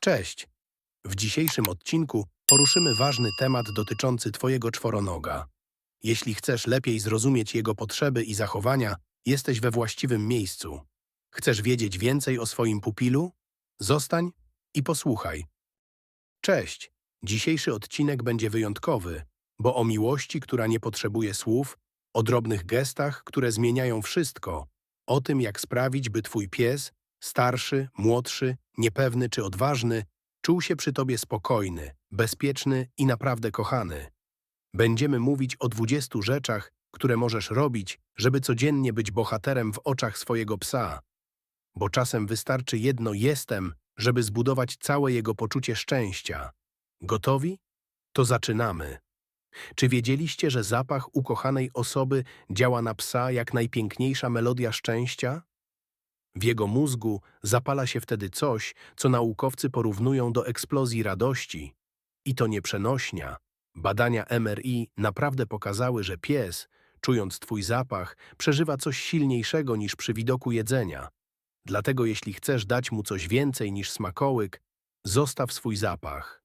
Cześć! W dzisiejszym odcinku poruszymy ważny temat dotyczący Twojego czworonoga. Jeśli chcesz lepiej zrozumieć jego potrzeby i zachowania, jesteś we właściwym miejscu. Chcesz wiedzieć więcej o swoim pupilu? Zostań i posłuchaj. Cześć! Dzisiejszy odcinek będzie wyjątkowy, bo o miłości, która nie potrzebuje słów, o drobnych gestach, które zmieniają wszystko, o tym, jak sprawić, by Twój pies, starszy, młodszy, niepewny czy odważny, czuł się przy Tobie spokojny, bezpieczny i naprawdę kochany. Będziemy mówić o 20 rzeczach, które możesz robić, żeby codziennie być bohaterem w oczach swojego psa. Bo czasem wystarczy jedno jestem, żeby zbudować całe jego poczucie szczęścia. Gotowi? To zaczynamy. Czy wiedzieliście, że zapach ukochanej osoby działa na psa jak najpiękniejsza melodia szczęścia? W jego mózgu zapala się wtedy coś, co naukowcy porównują do eksplozji radości. I to nie przenośnia. Badania MRI naprawdę pokazały, że pies, czując twój zapach, przeżywa coś silniejszego niż przy widoku jedzenia. Dlatego jeśli chcesz dać mu coś więcej niż smakołyk, zostaw swój zapach.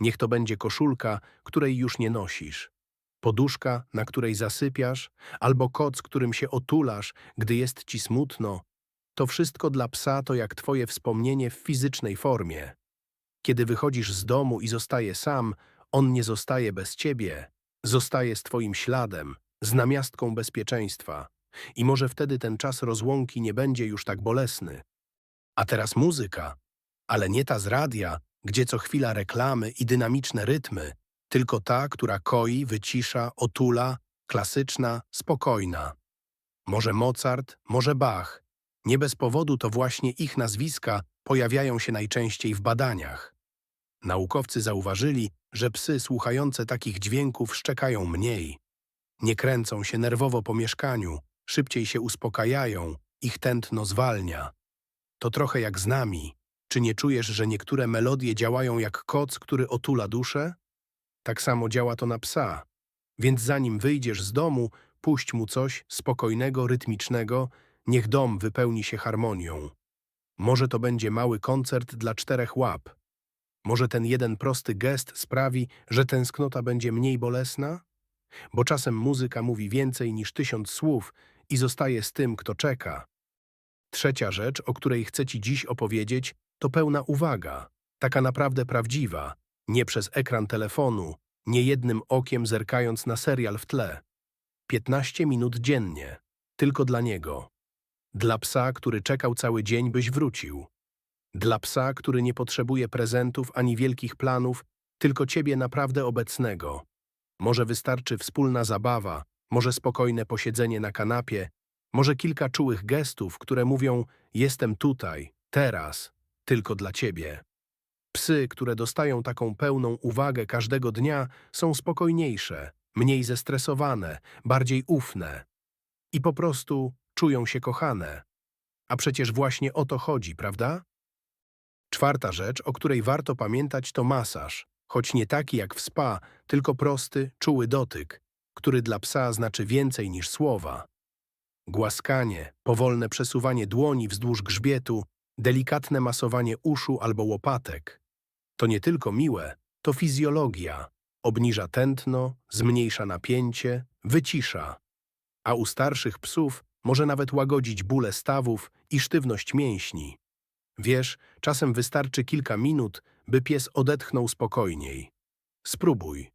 Niech to będzie koszulka, której już nie nosisz. Poduszka, na której zasypiasz, albo koc, którym się otulasz, gdy jest ci smutno. To wszystko dla psa to jak twoje wspomnienie w fizycznej formie. Kiedy wychodzisz z domu i zostaje sam, on nie zostaje bez ciebie. Zostaje z twoim śladem, z namiastką bezpieczeństwa. I może wtedy ten czas rozłąki nie będzie już tak bolesny. A teraz muzyka. Ale nie ta z radia, gdzie co chwila reklamy i dynamiczne rytmy, tylko ta, która koi, wycisza, otula, klasyczna, spokojna. Może Mozart, może Bach. Nie bez powodu to właśnie ich nazwiska pojawiają się najczęściej w badaniach. Naukowcy zauważyli, że psy słuchające takich dźwięków szczekają mniej. Nie kręcą się nerwowo po mieszkaniu, szybciej się uspokajają, ich tętno zwalnia. To trochę jak z nami. Czy nie czujesz, że niektóre melodie działają jak koc, który otula duszę? Tak samo działa to na psa. Więc zanim wyjdziesz z domu, puść mu coś spokojnego, rytmicznego, niech dom wypełni się harmonią. Może to będzie mały koncert dla czterech łap. Może ten jeden prosty gest sprawi, że tęsknota będzie mniej bolesna? Bo czasem muzyka mówi więcej niż tysiąc słów i zostaje z tym, kto czeka. Trzecia rzecz, o której chcę Ci dziś opowiedzieć, to pełna uwaga, taka naprawdę prawdziwa, nie przez ekran telefonu, nie jednym okiem zerkając na serial w tle. 15 minut dziennie, tylko dla niego. Dla psa, który czekał cały dzień, byś wrócił. Dla psa, który nie potrzebuje prezentów ani wielkich planów, tylko ciebie naprawdę obecnego. Może wystarczy wspólna zabawa, może spokojne posiedzenie na kanapie, może kilka czułych gestów, które mówią: Jestem tutaj, teraz, tylko dla ciebie. Psy, które dostają taką pełną uwagę każdego dnia, są spokojniejsze, mniej zestresowane, bardziej ufne i po prostu czują się kochane. A przecież właśnie o to chodzi, prawda? Czwarta rzecz, o której warto pamiętać, to masaż, choć nie taki jak w spa, tylko prosty, czuły dotyk, który dla psa znaczy więcej niż słowa. Głaskanie, powolne przesuwanie dłoni wzdłuż grzbietu, delikatne masowanie uszu albo łopatek. To nie tylko miłe, to fizjologia. Obniża tętno, zmniejsza napięcie, wycisza. A u starszych psów może nawet łagodzić bóle stawów i sztywność mięśni. Wiesz, czasem wystarczy kilka minut, by pies odetchnął spokojniej. Spróbuj.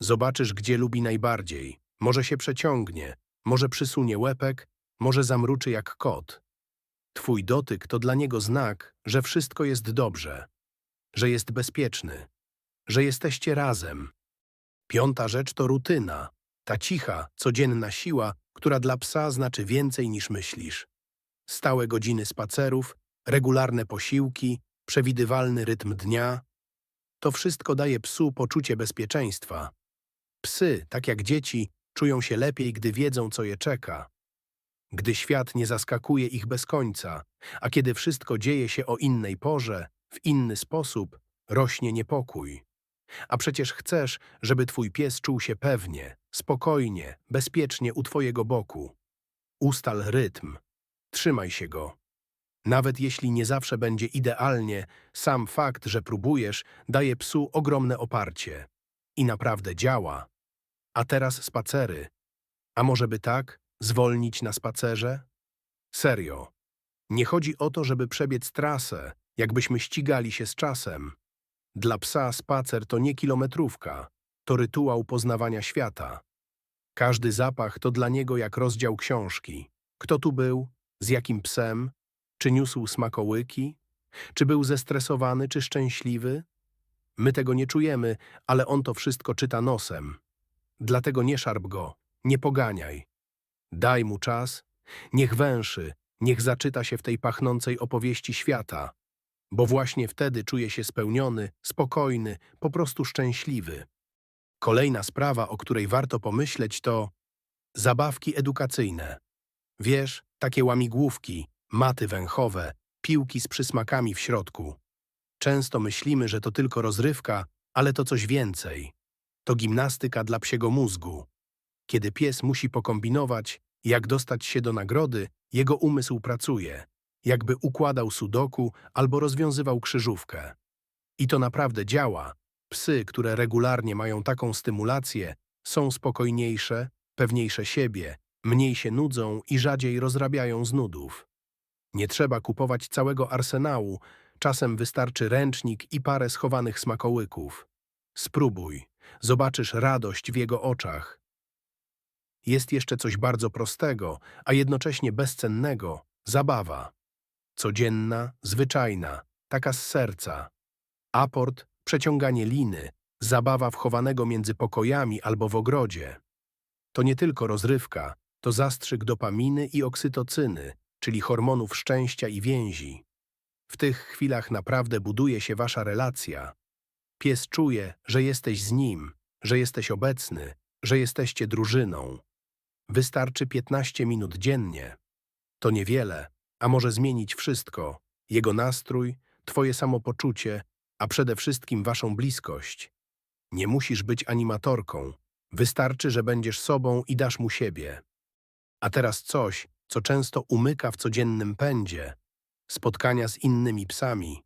Zobaczysz, gdzie lubi najbardziej. Może się przeciągnie, może przysunie łepek, może zamruczy jak kot. Twój dotyk to dla niego znak, że wszystko jest dobrze, że jest bezpieczny, że jesteście razem. Piąta rzecz to rutyna, ta cicha, codzienna siła, która dla psa znaczy więcej niż myślisz. Stałe godziny spacerów, regularne posiłki, przewidywalny rytm dnia. To wszystko daje psu poczucie bezpieczeństwa. Psy, tak jak dzieci, czują się lepiej, gdy wiedzą, co je czeka. Gdy świat nie zaskakuje ich bez końca, a kiedy wszystko dzieje się o innej porze, w inny sposób, rośnie niepokój. A przecież chcesz, żeby twój pies czuł się pewnie, spokojnie, bezpiecznie u twojego boku. Ustal rytm. Trzymaj się go. Nawet jeśli nie zawsze będzie idealnie, sam fakt, że próbujesz, daje psu ogromne oparcie. I naprawdę działa. A teraz spacery. A może by tak? Zwolnić na spacerze? Serio. Nie chodzi o to, żeby przebiec trasę, jakbyśmy ścigali się z czasem. Dla psa spacer to nie kilometrówka, to rytuał poznawania świata. Każdy zapach to dla niego jak rozdział książki. Kto tu był? Z jakim psem? Czy niósł smakołyki? Czy był zestresowany, czy szczęśliwy? My tego nie czujemy, ale on to wszystko czyta nosem. Dlatego nie szarp go, nie poganiaj. Daj mu czas, niech węszy, niech zaczyta się w tej pachnącej opowieści świata, bo właśnie wtedy czuje się spełniony, spokojny, po prostu szczęśliwy. Kolejna sprawa, o której warto pomyśleć, to zabawki edukacyjne. Wiesz, takie łamigłówki, maty węchowe, piłki z przysmakami w środku. Często myślimy, że to tylko rozrywka, ale to coś więcej. To gimnastyka dla psiego mózgu. Kiedy pies musi pokombinować, jak dostać się do nagrody, jego umysł pracuje, jakby układał sudoku albo rozwiązywał krzyżówkę. I to naprawdę działa. Psy, które regularnie mają taką stymulację, są spokojniejsze, pewniejsze siebie, mniej się nudzą i rzadziej rozrabiają z nudów. Nie trzeba kupować całego arsenału, czasem wystarczy ręcznik i parę schowanych smakołyków. Spróbuj, zobaczysz radość w jego oczach. Jest jeszcze coś bardzo prostego, a jednocześnie bezcennego zabawa. Codzienna, zwyczajna, taka z serca. Aport, przeciąganie liny, zabawa wchowanego między pokojami albo w ogrodzie. To nie tylko rozrywka, to zastrzyk dopaminy i oksytocyny, czyli hormonów szczęścia i więzi. W tych chwilach naprawdę buduje się wasza relacja. Pies czuje, że jesteś z nim, że jesteś obecny, że jesteście drużyną. Wystarczy 15 minut dziennie. To niewiele, a może zmienić wszystko. Jego nastrój, twoje samopoczucie, a przede wszystkim waszą bliskość. Nie musisz być animatorką. Wystarczy, że będziesz sobą i dasz mu siebie. A teraz coś, co często umyka w codziennym pędzie. Spotkania z innymi psami.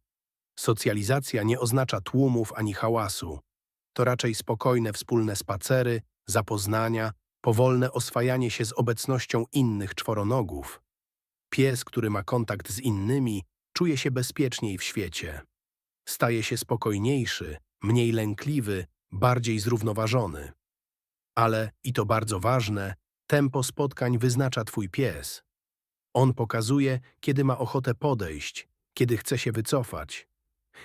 Socjalizacja nie oznacza tłumów ani hałasu. To raczej spokojne wspólne spacery, zapoznania, powolne oswajanie się z obecnością innych czworonogów. Pies, który ma kontakt z innymi, czuje się bezpieczniej w świecie. Staje się spokojniejszy, mniej lękliwy, bardziej zrównoważony. Ale, i to bardzo ważne, tempo spotkań wyznacza twój pies. On pokazuje, kiedy ma ochotę podejść, kiedy chce się wycofać.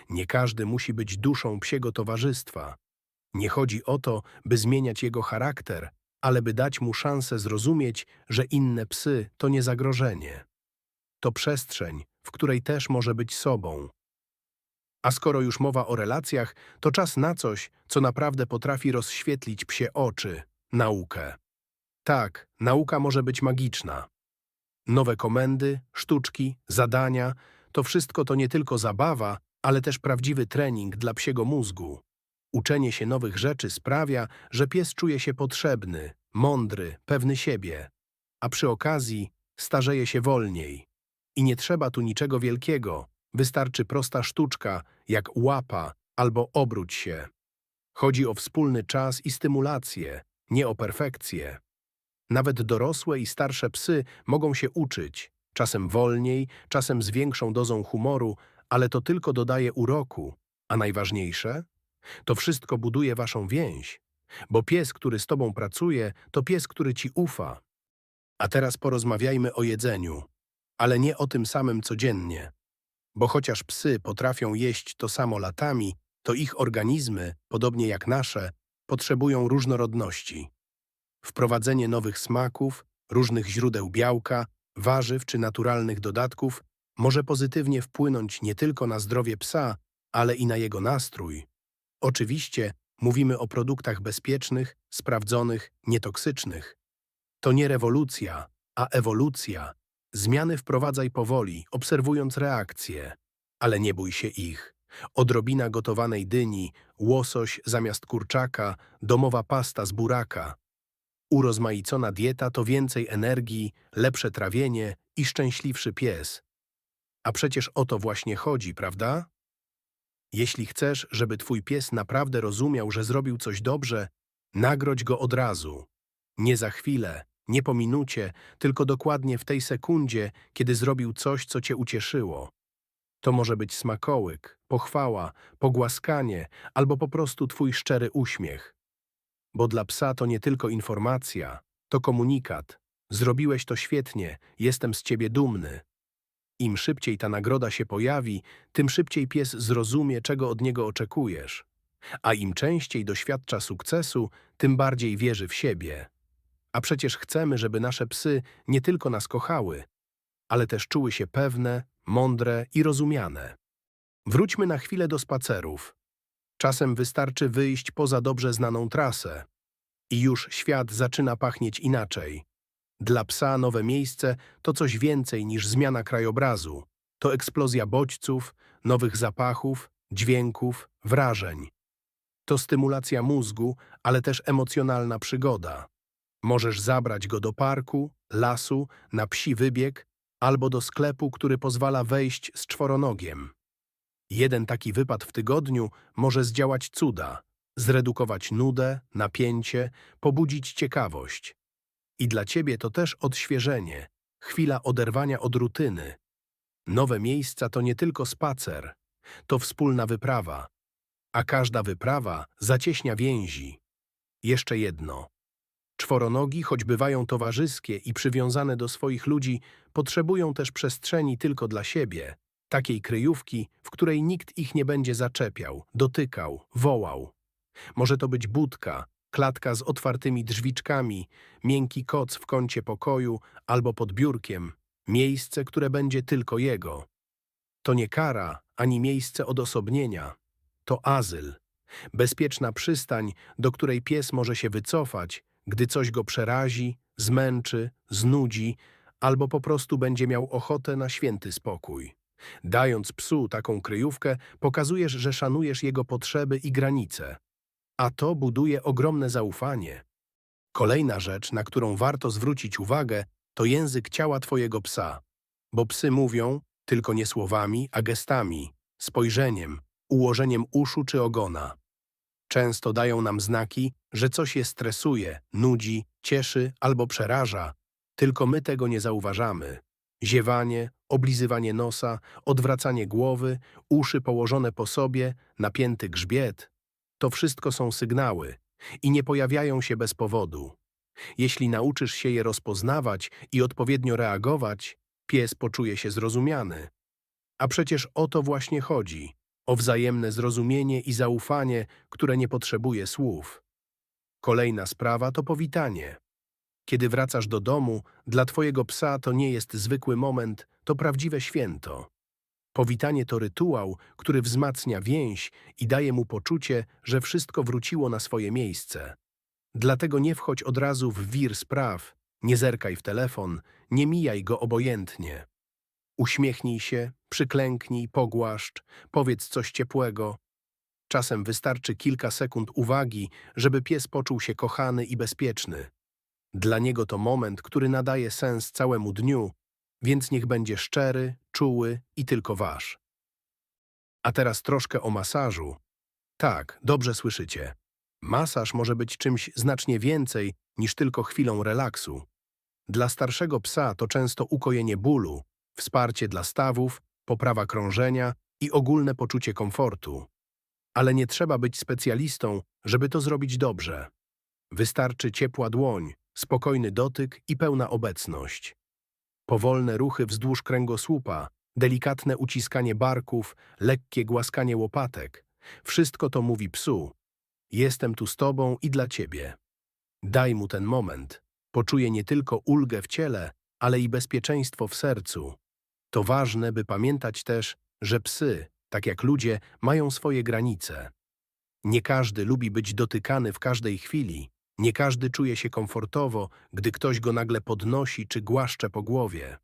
Nie każdy musi być duszą psiego towarzystwa. Nie chodzi o to, by zmieniać jego charakter, ale by dać mu szansę zrozumieć, że inne psy to nie zagrożenie. To przestrzeń, w której też może być sobą. A skoro już mowa o relacjach, to czas na coś, co naprawdę potrafi rozświetlić psie oczy naukę. Tak, nauka może być magiczna. Nowe komendy, sztuczki, zadania to wszystko to nie tylko zabawa, ale też prawdziwy trening dla psiego mózgu. Uczenie się nowych rzeczy sprawia, że pies czuje się potrzebny, mądry, pewny siebie, a przy okazji starzeje się wolniej. I nie trzeba tu niczego wielkiego, wystarczy prosta sztuczka, jak łapa albo obróć się. Chodzi o wspólny czas i stymulację, nie o perfekcję. Nawet dorosłe i starsze psy mogą się uczyć, czasem wolniej, czasem z większą dozą humoru, ale to tylko dodaje uroku, a najważniejsze? To wszystko buduje waszą więź, bo pies, który z tobą pracuje, to pies, który ci ufa. A teraz porozmawiajmy o jedzeniu, ale nie o tym samym codziennie. Bo chociaż psy potrafią jeść to samo latami, to ich organizmy, podobnie jak nasze, potrzebują różnorodności. Wprowadzenie nowych smaków, różnych źródeł białka, warzyw czy naturalnych dodatków może pozytywnie wpłynąć nie tylko na zdrowie psa, ale i na jego nastrój. Oczywiście mówimy o produktach bezpiecznych, sprawdzonych, nietoksycznych. To nie rewolucja, a ewolucja. Zmiany wprowadzaj powoli, obserwując reakcje. Ale nie bój się ich. Odrobina gotowanej dyni, łosoś zamiast kurczaka, domowa pasta z buraka. Urozmaicona dieta to więcej energii, lepsze trawienie i szczęśliwszy pies. A przecież o to właśnie chodzi, prawda? Jeśli chcesz, żeby twój pies naprawdę rozumiał, że zrobił coś dobrze, nagrodź go od razu. Nie za chwilę, nie po minucie, tylko dokładnie w tej sekundzie, kiedy zrobił coś, co cię ucieszyło. To może być smakołyk, pochwała, pogłaskanie albo po prostu twój szczery uśmiech. Bo dla psa to nie tylko informacja, to komunikat. Zrobiłeś to świetnie, jestem z ciebie dumny. Im szybciej ta nagroda się pojawi, tym szybciej pies zrozumie, czego od niego oczekujesz. A im częściej doświadcza sukcesu, tym bardziej wierzy w siebie. A przecież chcemy, żeby nasze psy nie tylko nas kochały, ale też czuły się pewne, mądre i rozumiane. Wróćmy na chwilę do spacerów. Czasem wystarczy wyjść poza dobrze znaną trasę i już świat zaczyna pachnieć inaczej. Dla psa nowe miejsce to coś więcej niż zmiana krajobrazu. To eksplozja bodźców, nowych zapachów, dźwięków, wrażeń. To stymulacja mózgu, ale też emocjonalna przygoda. Możesz zabrać go do parku, lasu, na psi wybieg albo do sklepu, który pozwala wejść z czworonogiem. Jeden taki wypad w tygodniu może zdziałać cuda, zredukować nudę, napięcie, pobudzić ciekawość. I dla ciebie to też odświeżenie, chwila oderwania od rutyny. Nowe miejsca to nie tylko spacer, to wspólna wyprawa, a każda wyprawa zacieśnia więzi. Jeszcze jedno. Czworonogi, choć bywają towarzyskie i przywiązane do swoich ludzi, potrzebują też przestrzeni tylko dla siebie, takiej kryjówki, w której nikt ich nie będzie zaczepiał, dotykał, wołał. Może to być budka, klatka z otwartymi drzwiczkami, miękki koc w kącie pokoju albo pod biurkiem, miejsce, które będzie tylko jego. To nie kara, ani miejsce odosobnienia. To azyl. Bezpieczna przystań, do której pies może się wycofać, gdy coś go przerazi, zmęczy, znudzi, albo po prostu będzie miał ochotę na święty spokój. Dając psu taką kryjówkę, pokazujesz, że szanujesz jego potrzeby i granice. A to buduje ogromne zaufanie. Kolejna rzecz, na którą warto zwrócić uwagę, to język ciała twojego psa. Bo psy mówią, tylko nie słowami, a gestami, spojrzeniem, ułożeniem uszu czy ogona. Często dają nam znaki, że coś je stresuje, nudzi, cieszy albo przeraża, tylko my tego nie zauważamy. Ziewanie, oblizywanie nosa, odwracanie głowy, uszy położone po sobie, napięty grzbiet to wszystko są sygnały i nie pojawiają się bez powodu. Jeśli nauczysz się je rozpoznawać i odpowiednio reagować, pies poczuje się zrozumiany. A przecież o to właśnie chodzi o wzajemne zrozumienie i zaufanie, które nie potrzebuje słów. Kolejna sprawa to powitanie. Kiedy wracasz do domu, dla twojego psa to nie jest zwykły moment, to prawdziwe święto. Powitanie to rytuał, który wzmacnia więź i daje mu poczucie, że wszystko wróciło na swoje miejsce. Dlatego nie wchodź od razu w wir spraw, nie zerkaj w telefon, nie mijaj go obojętnie. Uśmiechnij się, przyklęknij, pogłaszcz, powiedz coś ciepłego. Czasem wystarczy kilka sekund uwagi, żeby pies poczuł się kochany i bezpieczny. Dla niego to moment, który nadaje sens całemu dniu, więc niech będzie szczery, czuły i tylko wasz. A teraz troszkę o masażu. Tak, dobrze słyszycie. Masaż może być czymś znacznie więcej niż tylko chwilą relaksu. Dla starszego psa to często ukojenie bólu, wsparcie dla stawów, poprawa krążenia i ogólne poczucie komfortu. Ale nie trzeba być specjalistą, żeby to zrobić dobrze. Wystarczy ciepła dłoń, spokojny dotyk i pełna obecność. Powolne ruchy wzdłuż kręgosłupa, delikatne uciskanie barków, lekkie głaskanie łopatek. Wszystko to mówi psu. Jestem tu z tobą i dla ciebie. Daj mu ten moment. Poczuje nie tylko ulgę w ciele, ale i bezpieczeństwo w sercu. To ważne, by pamiętać też, że psy, tak jak ludzie, mają swoje granice. Nie każdy lubi być dotykany w każdej chwili, nie każdy czuje się komfortowo, gdy ktoś go nagle podnosi czy głaszcze po głowie.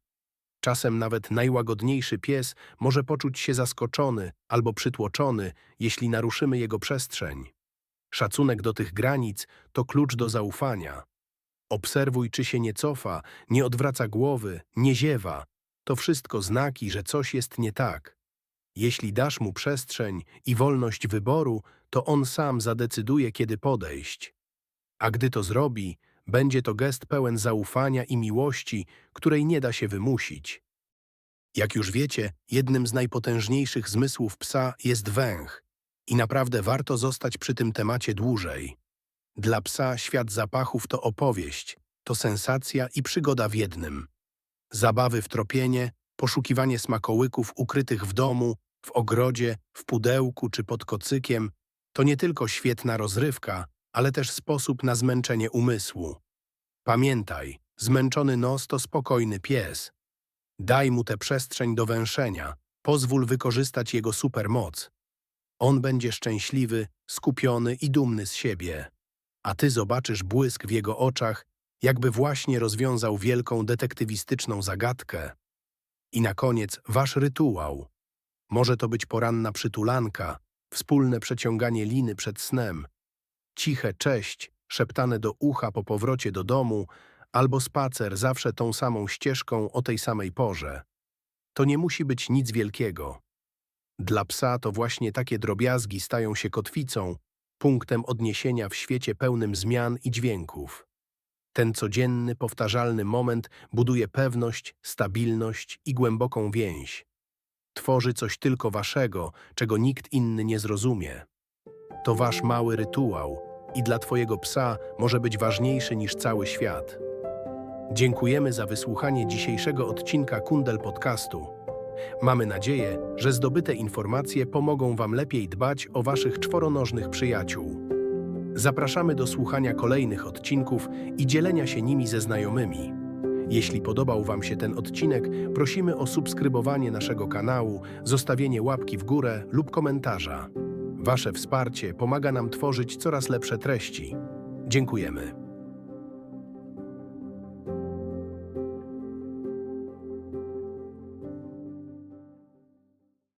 Czasem nawet najłagodniejszy pies może poczuć się zaskoczony albo przytłoczony, jeśli naruszymy jego przestrzeń. Szacunek do tych granic to klucz do zaufania. Obserwuj, czy się nie cofa, nie odwraca głowy, nie ziewa. to wszystko znaki, że coś jest nie tak. Jeśli dasz mu przestrzeń i wolność wyboru, to on sam zadecyduje, kiedy podejść. A gdy to zrobi, będzie to gest pełen zaufania i miłości, której nie da się wymusić. Jak już wiecie, jednym z najpotężniejszych zmysłów psa jest węch i naprawdę warto zostać przy tym temacie dłużej. Dla psa świat zapachów to opowieść, to sensacja i przygoda w jednym. Zabawy w tropienie, poszukiwanie smakołyków ukrytych w domu, w ogrodzie, w pudełku czy pod kocykiem to nie tylko świetna rozrywka, ale też sposób na zmęczenie umysłu. Pamiętaj, zmęczony nos to spokojny pies. Daj mu tę przestrzeń do węszenia, pozwól wykorzystać jego supermoc. On będzie szczęśliwy, skupiony i dumny z siebie. A ty zobaczysz błysk w jego oczach, jakby właśnie rozwiązał wielką detektywistyczną zagadkę. I na koniec wasz rytuał. Może to być poranna przytulanka, wspólne przeciąganie liny przed snem, ciche cześć, szeptane do ucha po powrocie do domu, albo spacer zawsze tą samą ścieżką o tej samej porze. To nie musi być nic wielkiego. Dla psa to właśnie takie drobiazgi stają się kotwicą, punktem odniesienia w świecie pełnym zmian i dźwięków. Ten codzienny, powtarzalny moment buduje pewność, stabilność i głęboką więź. Tworzy coś tylko waszego, czego nikt inny nie zrozumie. To wasz mały rytuał i dla twojego psa może być ważniejszy niż cały świat. Dziękujemy za wysłuchanie dzisiejszego odcinka Kundel Podcastu. Mamy nadzieję, że zdobyte informacje pomogą Wam lepiej dbać o Waszych czworonożnych przyjaciół. Zapraszamy do słuchania kolejnych odcinków i dzielenia się nimi ze znajomymi. Jeśli podobał Wam się ten odcinek, prosimy o subskrybowanie naszego kanału, zostawienie łapki w górę lub komentarza. Wasze wsparcie pomaga nam tworzyć coraz lepsze treści. Dziękujemy.